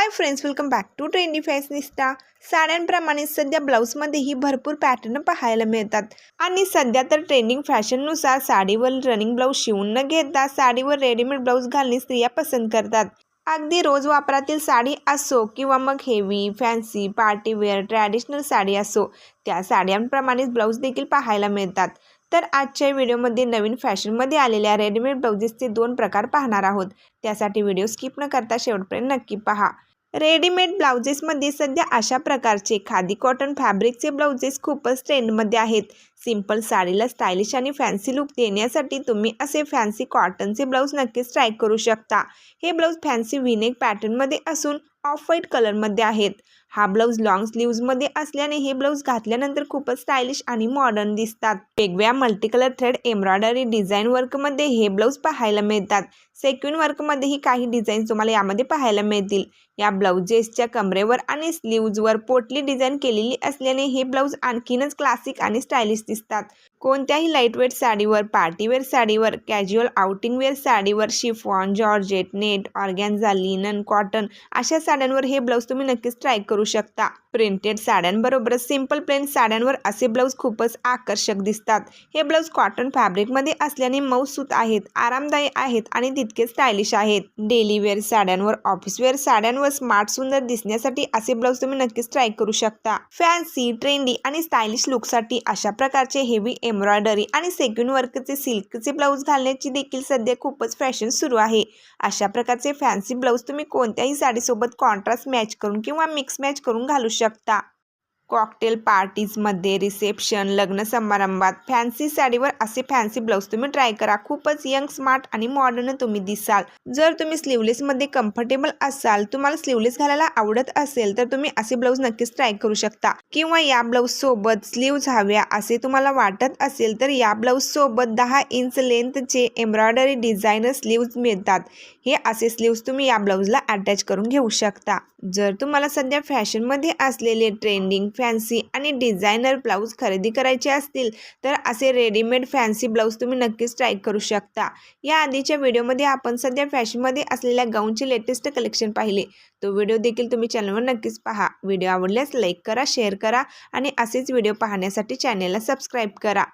Hi friends welcome back to trendy fashionista साड्यांप्रमाणे सध्या ब्लाऊजमध्येही भरपूर पॅटर्न पाहायला मिळतात. आणि सध्या तर ट्रेंडिंग फॅशननुसार साडीवर रनिंग ब्लाऊज शिवून न घेता साडीवर रेडीमेड ब्लाऊज घालणे स्त्रिया पसंत करतात. अगदी रोज वापरातील साडी असो किंवा मग heavy fancy party wear traditional sari असो त्या साड्यांप्रमाणेच ब्लाऊज देखील पाहायला मिळतात. तर आजच्या व्हिडिओमध्ये नवीन फॅशनमध्ये आलेल्या रेडीमेड ब्लाउजेसचे दोन प्रकार पाहणार आहोत. त्यासाठी व्हिडिओ स्किप न करता शेवटपर्यंत नक्की पहा. रेडीमेड ब्लाउजेसमध्ये सध्या अशा प्रकारचे खादी कॉटन फॅब्रिकचे ब्लाउजेस खूपच ट्रेंडमध्ये आहेत. सिंपल साडीला स्टायलिश आणि फॅन्सी लुक देण्यासाठी तुम्ही असे फॅन्सी कॉटनचे ब्लाऊज नक्कीच ट्राय करू शकता. हे ब्लाऊज फॅन्सी विनेक पॅटर्नमध्ये असून ऑफ व्हाईट कलरमध्ये आहेत. हा ब्लाऊज लॉंग स्लीव्जमध्ये असल्याने हे ब्लाऊज घातल्यानंतर खूपच स्टायलिश आणि मॉडर्न दिसतात. वेगवेगळ्या multi colour thread embroidery design वर्कमध्ये हे ब्लाऊज पाहायला मिळतात. सेक्युन वर्कमध्येही काही डिझाईन्स तुम्हाला यामध्ये पाहायला मिळतील. या ब्लाउजेसच्या कमरेवर आणि स्लीव्जवर पोटली डिझाईन केलेली असल्याने हे ब्लाऊज आणखीनच क्लासिक आणि स्टायलिश दिसतात. कोणत्याही लाईटवेट साडीवर पार्टीवेअर साडीवर कॅज्युअल आउटिंगवेअर साडीवर chiffon georgette net organza linen cotton अशा साड्यांवर हे ब्लाऊज तुम्ही नक्कीच ट्राय करू शकता. प्रिंटेड साड्यांबरोबरच सिंपल प्लेन साड्यांवर असे ब्लाऊज खूपच आकर्षक दिसतात. हे ब्लाऊज कॉटन फॅब्रिकमध्ये असल्याने मऊसूत आहेत आरामदायी आहेत आणि तितके स्टायलिश आहेत. डेली वेअर साड्यांवर ऑफिस वेअर साड्यांवर स्मार्ट सुंदर दिसण्यासाठी असे ब्लाऊज तुम्ही नक्कीच ट्राय करू शकता. फॅन्सी ट्रेंडी आणि स्टायलिश लुकसाठी अशा प्रकारचे हेवी एम्ब्रॉयडरी आणि सेक्युन वर्कचे सिल्कचे ब्लाऊज घालण्याची देखील सध्या खूपच फॅशन सुरू आहे. अशा प्रकारचे फॅन्सी ब्लाऊज तुम्ही कोणत्याही साडीसोबत कॉन्ट्रास्ट मॅच करून किंवा मिक्स मॅच करून घालू शकता. कॉकटेल पार्टीजमध्ये रिसेप्शन लग्न समारंभात फॅन्सी साडीवर असे फॅन्सी ब्लाऊज तुम्ही ट्राय करा. खूपच यंग स्मार्ट आणि मॉडर्न तुम्ही दिसाल. जर तुम्ही स्लीवलेसमध्ये कम्फर्टेबल असाल तुम्हाला स्लीवलेस घालायला आवडत असेल तर तुम्ही असे ब्लाऊज नक्कीच ट्राय करू शकता. किंवा या ब्लाऊज सोबत स्लीव्ज हव्या असे तुम्हाला वाटत असेल तर या ब्लाऊज सोबत दहा इंच लेंथचे एम्ब्रॉयडरी डिझायनर स्लीव्ज मिळतात. हे असे स्लीव्ज तुम्ही या ब्लाऊजला अटॅच करून घेऊ शकता. जर तुम्हाला सध्या फॅशनमध्ये असलेले ट्रेंडिंग फॅन्सी आणि डिझायनर ब्लाऊज खरेदी करायचे असतील तर असे रेडीमेड फॅन्सी ब्लाऊज तुम्ही नक्कीच ट्राय करू शकता. या आधीच्या व्हिडिओमध्ये आपण सध्या फॅशनमध्ये असलेल्या गाऊनचे लेटेस्ट कलेक्शन पाहिले. तो व्हिडिओ देखील तुम्ही चॅनलवर नक्कीच पहा. व्हिडिओ आवडल्यास लाईक करा शेअर करा आणि असेच व्हिडिओ पाहण्यासाठी चॅनलला सबस्क्राईब करा.